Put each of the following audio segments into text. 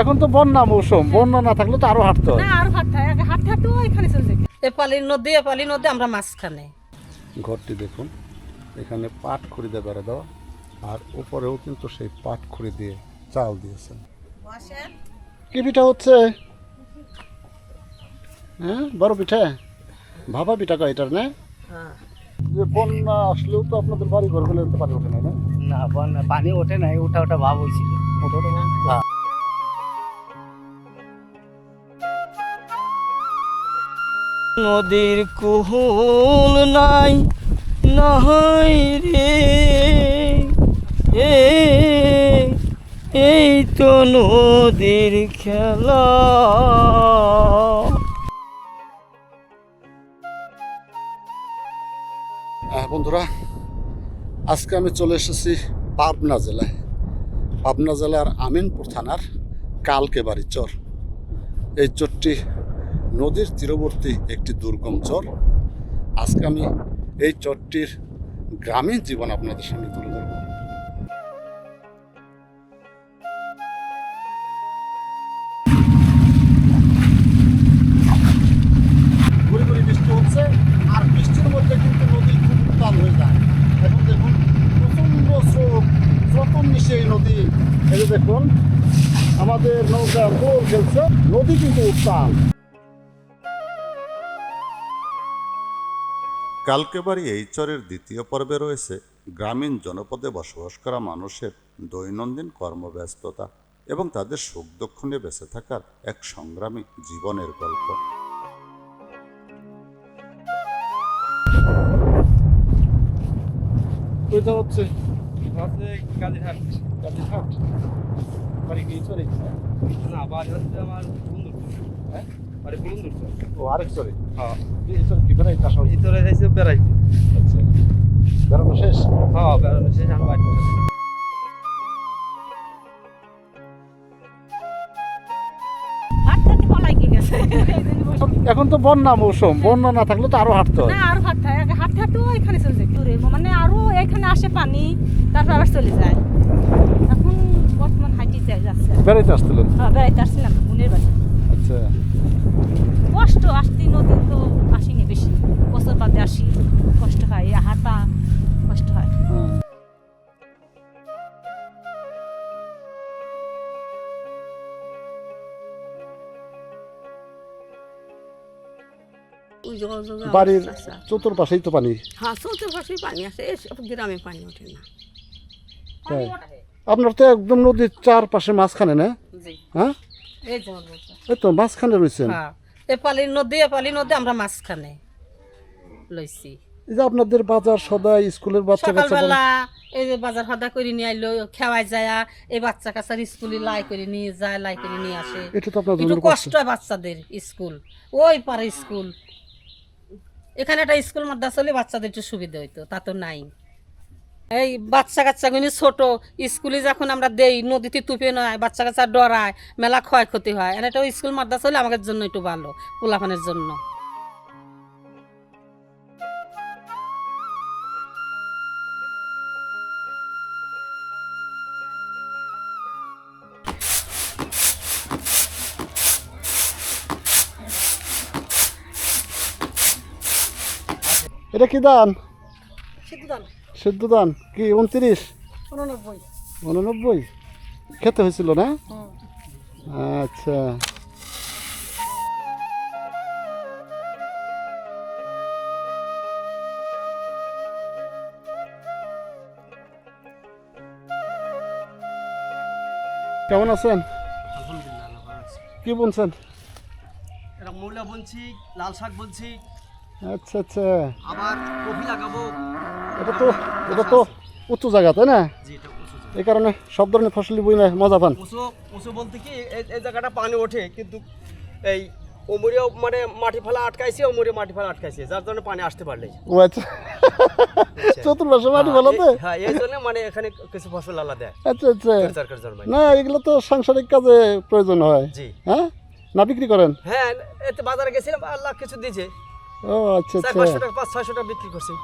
এখন তো বন্যা মৌসুম বন্যা না থাকলে তো আরও হাঁটতে হয়। না আর হাঁটতে হয়। হাঁটতে হাঁটতে এখানে চলে এপালি নদী এপালি নদী আমরা মাঝখানে। ঘরটি দেখুন এখানে পাট খুঁড়ি দিয়ে বেড়া দেওয়া আর উপরেও কিন্তু সেই পাট খুঁড়ি দিয়ে চাল দিয়েছেন। কি পিঠা হচ্ছে? হ্যাঁ বড় পিঠা? ভাবা পিঠা কয় এটার না? যে বন্যা আসলেও তো আপনাদের বাড়ি ঘরগুলো পানি ওঠে না না? না বন্যা পানি ওঠে নাই ওঠা ওঠা ভাব হয়েছিল। ওঠে ওঠে নদীর কুহুল নাই নাই রে। এই তো নদীর খেলা। হ্যাঁ বন্ধুরা, আজকে আমি চলে এসেছি পাবনা জেলায়। পাবনা জেলার আমিনপুর থানার কালকেবাড়ি চর। এই চরটি নদীর তীরবর্তী একটি দুর্গম চর। আজকে আমি এই চরটির গ্রামীণ জীবন আপনাদের সামনে তুলে ধরব। বৃষ্টি হচ্ছে, আর বৃষ্টির কিন্তু খুব হয়ে যায়। এখন দেখুন মিশে এই নদী। দেখুন, আমাদের নৌকা গোল খেলছে, নদী কিন্তু উত্তাল। কালকেবাড়ি এই চরের দ্বিতীয় পর্বে রয়েছে গ্রামীণ জনপদে বসবাস করা মানুষের দৈনন্দিন কর্মব্যস্ততা এবং তাদের সুখ দুঃখ নিয়ে বেঁচে থাকার এক সংগ্রামী জীবনের গল্প। হচ্ছে বাড়ি বাড়ি আমার হ্যাঁ? বাড়ি বন্ধুর ও আরেক চরে? হ্যাঁ। এই চরে কি বেড়াই চাষ হয়েছে? ভিতরে যাইছে বেড়াইতে আচ্ছা। বেড়ানো শেষ? হ্যাঁ বেড়ানো শেষ আমি বাড়িতে এখন তো বন্যা মৌসুম বন্যা না থাকলে তো আরও হাঁটতে হয়। না হাঁটতে হয়। হাঁটতে হাঁটতে এখানে চলে দূরে। মানে আরও এখানে আসে পানি তারপর আবার চলে যায়। এখন বর্তমান হাইটে যাচ্ছে। বেড়াইতে আসছিলেন? হ্যাঁ বেড়াইতে আসছিলাম বোনের বাড়ি। আচ্ছা। কষ্ট আসতে নদী তো আসিনি বেশি। বছর বাদে আসি কষ্ট হয় হাঁটা কষ্ট হয়। বাড়ির চতুর্পাশেই তো পানি? হ্যাঁ চতুর্পাশেই পানি আছে এসব গ্রামে পানি ওঠে না। তাই। আপনার তো একদম নদীর চারপাশে মাঝখানে না? হ্যাঁ? এই এই তো মাঝখানে রয়েছেন। হ্যাঁ। এপালি নদী এপালি নদী আমরা মাঝখানে লইছি। এই যে আপনাদের বাজার সদাই স্কুলের বাচ্চা কাচ্চা সকালবেলা এই যে বাজার ফাদা করে নিয়ে আইলো খেওয়াই যায় এই বাচ্চা কাচ্চার স্কুলে লাই করে নিয়ে যায় লাই করে নিয়ে আসে। এটা তো আপনার একটু কষ্ট। হয় বাচ্চাদের স্কুল। ওই পারে স্কুল। এখানে একটা স্কুল মাদ্রাসা হলে বাচ্চাদের একটু সুবিধা হইতো তা তো নাই। এই বাচ্চা কাচ্চাগুলি ছোট স্কুলে যখন আমরা দেই নদীতে তুপে নয় বাচ্চা কাচ্চা ডরায় মেলা ক্ষয়ক্ষতি হয়। আর একটা স্কুল মাদ্রাসা হলে আমাদের জন্য একটু ভালো পোলাপানের জন্য। এটা কি দান? সিদ্ধ দান। সিদ্ধ দান? কি উনত্রিশ? উননব্বই। উননব্বই? খেতে হয়েছিল না? আচ্ছা। কেমন আছেন। কি বলছেন এটা মূলা বলছি লাল শাক বলছি আচ্ছা আচ্ছা। আবার কফি লাগাবো। এটা তো এটা তো উঁচু জায়গা তাই না? এই কারণে সব ধরনের ফসলই বই না মজা পান। উঁচু বলতে কি এই- জায়গাটা পানি ওঠে কিন্তু এই ওমরিও মানে মাটি ফেলা আটকাইছে ওমরে মাটি ফেলা আটকাইছে যার জন্য পানি আসতে পারলে ও আচ্ছা। চতুর্মাসে মাটি হ্যাঁ এই জন্য মানে এখানে কিছু ফসল আলাদা। আচ্ছা আচ্ছা। না এগুলো তো সাংসারিক কাজে প্রয়োজন হয়। জি। হ্যাঁ? না বিক্রি করেন? হ্যাঁ এতে বাজারে গেছিলাম আল্লাহ কিছু দিয়েছে ও আচ্ছা আচ্ছা। পাঁচশো টাকা পাঁচ ছয়শো টাকা বিক্রি করছি।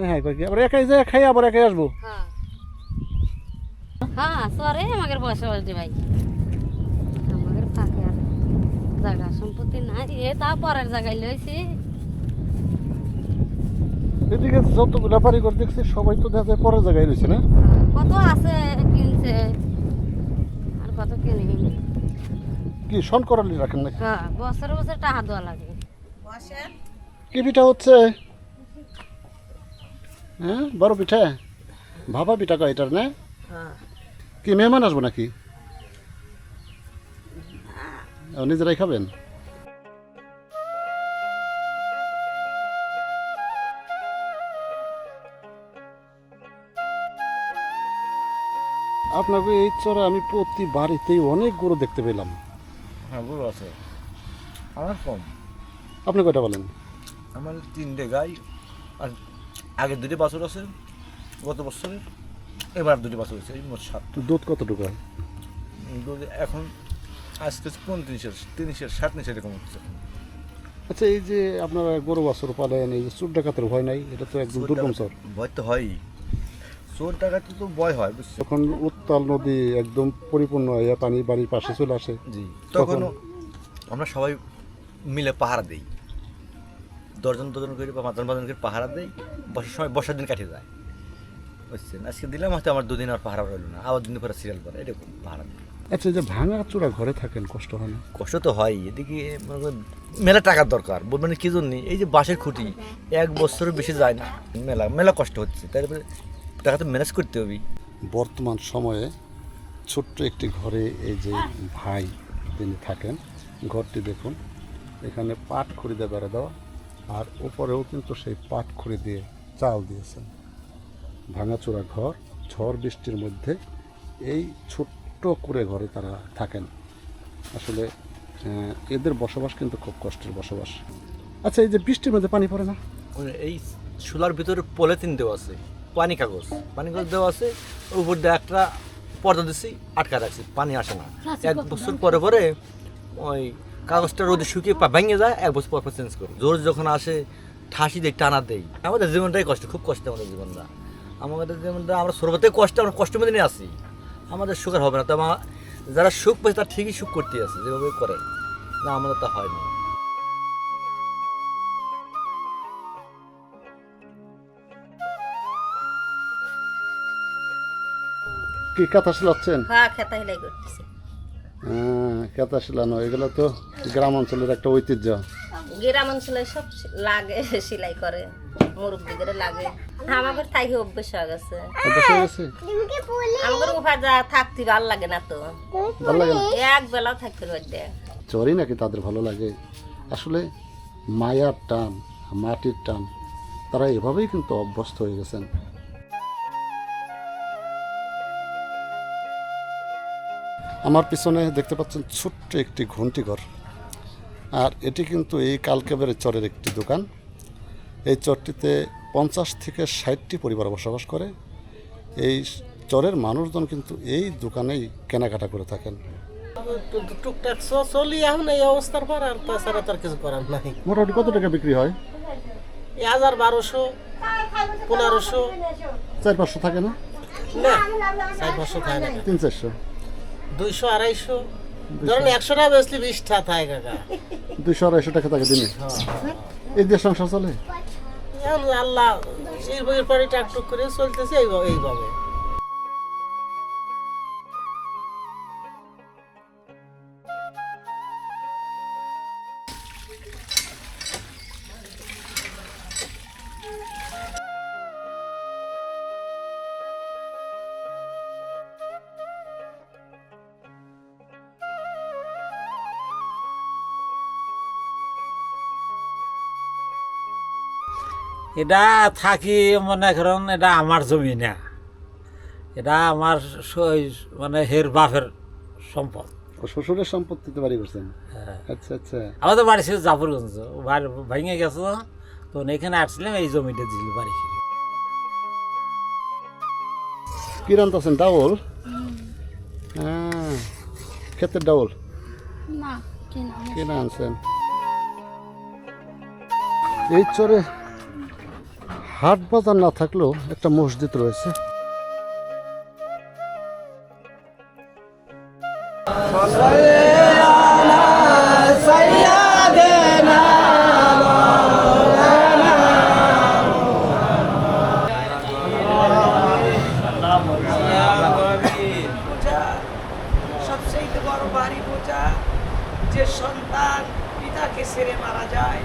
হ্যাঁ হ্যাঁ কই কি? আবার একাই যায় খাই আবার একাই আসব। হ্যাঁ। হ্যাঁ সরে আমাদের ভাই। আমাদের থাকে আর জায়গা সম্পত্তি নাই। এ তা পরের জায়গায় লইছি। এদিকে যতগুলো বাড়ি ঘর দেখছি সবাই তো দেখা যায় পরের জায়গায় রয়েছে না? কত আছে কিনছে? আর কত কিনে? কি শন করালি রাখেন নাকি? হ্যাঁ বছরে বছর টাকা দেওয়া লাগে। কি পিঠা হচ্ছে হ্যাঁ? বড় পিঠা? ভাবা পিঠা কয় এটার না? কি মেহমান আসব নাকি? নিজেরাই খাবেন? আপনাকে এই চরে আমি প্রতি বাড়িতেই অনেক গরু দেখতে পেলাম। হ্যাঁ গরু আছে। আমার কম। আপনি কয়টা বলেন? আমার তিনটে গাই আর আগে দুটি বছর আছে গত বছরে এবার দুটি বছর হয়েছে এই মোট সাত। দুধ কতটুকু হয়? দুধ এখন আজকে পঁয়ত্রিশের তিরিশের সাতত্রিশ এরকম হচ্ছে। আচ্ছা এই যে আপনারা গরু বাছর পালেন এই যে চুর ডাকাতের ভয় নাই? এটা তো একদম দুর্গম চর। ভয় তো হয়ই। চোর টাকাতে তো ভয় হয় বুঝছ যখন উত্তাল নদী একদম পরিপূর্ণ হয়ে পানি বাড়ির পাশে চলে আসে জি তখন? তখন আমরা সবাই মিলে পাহারা দেই। দশজন দশজন করে বা পাঁচজন পাঁচজন করে পাহারা দেই বসার সময় বসার দিন কাটে যায় বুঝছেন? আজকে দিলাম হয়তো আমার দুদিন আর পাহারা রইল না আবার দিন পরে সিরিয়াল পরে এরকম পাহারা দিই আচ্ছা যে ভাঙা চূড়া ঘরে থাকেন কষ্ট হয় না? কষ্ট তো হয় এদিকে মেলা টাকার দরকার বলবেন কি জন্য? এই যে বাঁশের খুঁটি এক বছরের বেশি যায় না। মেলা মেলা কষ্ট হচ্ছে তারপরে টাকা তো ম্যানেজ করতে হবে বর্তমান সময়ে ছোট্ট একটি ঘরে এই যে ভাই তিনি থাকেন ঘরটি দেখুন এখানে পাট খড়ি দিয়ে বেড়া দেওয়া আর উপরেও কিন্তু সেই পাট খড়ি দিয়ে চাল দিয়েছেন। ভাঙাচোরা ঘর ঝড় বৃষ্টির মধ্যে এই ছোট্ট করে ঘরে তারা থাকেন। আসলে এদের বসবাস কিন্তু খুব কষ্টের বসবাস। আচ্ছা এই যে বৃষ্টির মধ্যে পানি পড়ে না? এই চুলার ভিতরে পলিথিন দেওয়া আছে পানি কাগজ। পানি কাগজ দেওয়া আছে উপর দিয়ে একটা পর্দা দিচ্ছি আটকা রাখছি পানি আসে না। এক বছর পরে পরে ওই কাগজটা রোদে শুকিয়ে পা- ভেঙে যায় এক বছর পর পর চেঞ্জ করি। জোর যখন আসে ঠাসি দেই টানা দেই। আমাদের জীবনটাই কষ্ট খুব কষ্ট আমাদের জীবনটা। আমাদের জীবনটা আমরা সর্বতে কষ্ট আমরা কষ্টের মধ্যে নিয়ে আসি। আমাদের সুখের হবে না। তো আমা- যারা সুখ পেয়েছে তারা ঠিকই সুখ করতে আছে যেভাবে করে। না আমাদের তা হয় না। কি কথা শিলাচ্ছেন হ্যাঁ খেতা হিলাই করতেছি। কাঁথা শিলানো এগুলো তো গ্রাম অঞ্চলের একটা ঐতিহ্য। গ্রাম অঞ্চলে সব লাগে সেলাই করে মুরব্বীদের লাগে। আমাদের থাকি অভ্যেস হয়ে গেছে। আমাদের উপায় যা থাকতে ভালো লাগে না তো। ভালো লাগে না? এক বেলাও থাকতে পারবে চরি নাকি তাদের ভালো লাগে? আসলে মায়ার টান মাটির টান তারা এভাবেই কিন্তু অভ্যস্ত হয়ে গেছেন। আমার পিছনে দেখতে পাচ্ছেন ছোট্ট একটি ঘন্টিঘর আর এটি কিন্তু এই কালকেবের চরের একটি দোকান। এই চরটিতে পঞ্চাশ থেকে ষাটটি পরিবার বসবাস করে। এই চরের মানুষজন কিন্তু এই দোকানেই কেনাকাটা করে থাকেন। টুকটাক চলি এখন এই অবস্থার পর আর তাছাড়া তার কিছু করার নাই। মোটামুটি কত টাকা বিক্রি হয়? এই হাজার বারোশো পনেরোশো। চার পাঁচশো থাকে না? না চার পাঁচশো থাকে না। তিন চারশো। দুইশো আড়াইশো। ধরেন একশো টাকা বেশি বিশটা থাকে কাকা। দুইশো আড়াইশো টাকা থাকে দিনে? এই দিয়ে সংসার চলে? আল্লাহ এর পরে টাকটুক করে চলতেছে এইভাবে। এটা থাকি মনে করেন এটা আমার জমি না। এটা আমার মানে হের বাপের সম্পদ। ও শ্বশুরের সম্পত্তিতে বাড়ি করছেন? আচ্ছা আচ্ছা। আমাদের বাড়ি ছিল জাফরগঞ্জ। ভেঙে গেছে তো। এখানে আসছিলাম এই জমিটা দিল বাড়ি। কি রান্তাছেন ডাউল? হ্যাঁ। ক্ষেতের ডাউল? না কিনা আনছেন? এই চরে হাট বাজার না থাকলেও একটা মসজিদ রয়েছে। যে সন্তান পিতাকে ছেড়ে মারা যায়।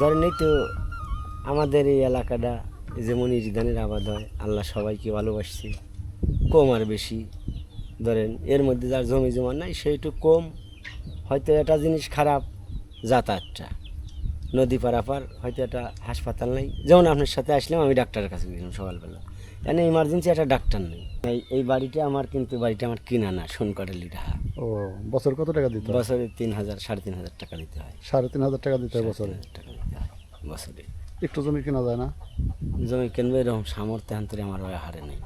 ধরেন এই তো আমাদের এই এলাকাটা যেমন ইরিধানের আবাদ হয়, আল্লাহ সবাইকে ভালোবাসছে, কম আর বেশি। ধরেন, এর মধ্যে যার জমি জমা নাই সেইটু কম। হয়তো একটা জিনিস খারাপ, যাতায়াতটা। নদী পারাপার, হয়তো একটা হাসপাতাল নাই। যেমন আপনার সাথে আসলাম, আমি ডাক্তারের কাছে গেলাম সকালবেলা। এনে ইমার্জেন্সি একটা ডাক্তার নেই? এই এই বাড়িটা আমার কিন্তু বাড়িটা আমার কিনা না সোনকাটালি ডাহা ও বছর কত টাকা দিতে হয়? বছরে তিন হাজার সাড়ে তিন হাজার টাকা দিতে হয়। সাড়ে তিন হাজার টাকা দিতে হয় বছরে? টাকা দিতে হয় বছরে। একটু জমি কেনা যায় না? জমি কিনবে এরকম সামর্থ্য আন্তরে আমার ওই হারে নেই।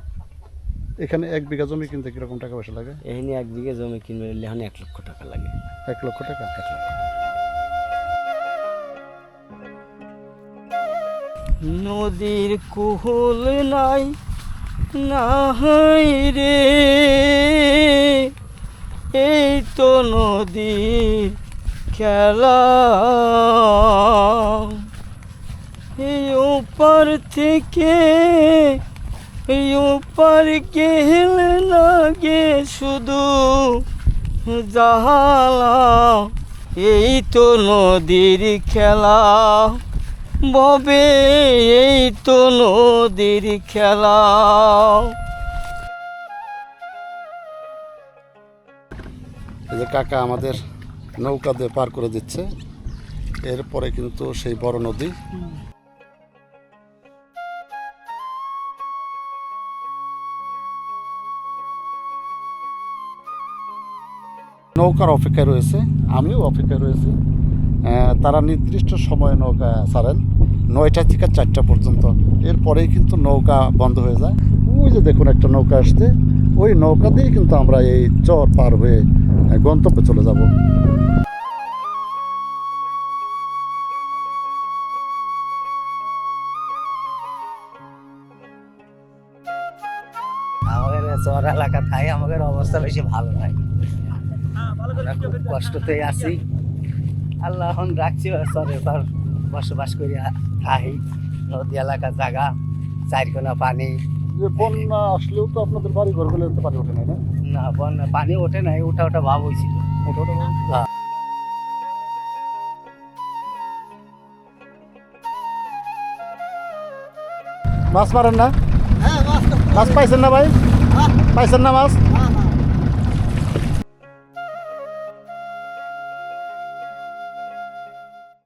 এখানে এক বিঘা জমি কিনতে কীরকম টাকা পয়সা লাগে? এখানে এক বিঘে জমি কিনবে এখন এক লক্ষ টাকা লাগে। এক লক্ষ টাকা? এক লক্ষ টাকা। নদীর কুহুল নাই নাই রে। এই তো নদীর খেলা। এই ওপার থেকে, এই ওপার গেলে লাগে শুধু জাহালা। এই তো নদীর খেলা। ববে এই তো নদীর খেলা। এই যে কাকা আমাদের নৌকা দিয়ে পার করে দিচ্ছে, এরপরে কিন্তু সেই বড় নদী। নৌকার অপেক্ষায় রয়েছে, আমিও অপেক্ষায় রয়েছি। তারা নির্দিষ্ট সময়ে নৌকা ছাড়েন। নয়টা থেকে চারটা পর্যন্ত। এরপরেই কিন্তু নৌকা বন্ধ হয়ে যায়। ওই যে দেখুন একটা নৌকা আসছে। ওই নৌকা দিয়েই কিন্তু আমরা এই চর পার হয়ে গন্তব্যে চলে যাব। চর এলাকা থাই আমাদের অবস্থা বেশি ভালো নয় খুব কষ্টতেই আছি। আল্লাহ এখন রাখছি পর বসবাস করি থাই নদী এলাকা জায়গা চারকোনা পানি। যে বন্যা আসলেও তো আপনাদের বাড়ি ঘরগুলো তো পানি ওঠে না? না বন্যা পানি ওঠে নাই ওটা ওটা ভাব হয়েছিল? হ্যাঁ। মাছ মারেন না? মাছ পাইছেন না ভাই? পাইছেন না মাছ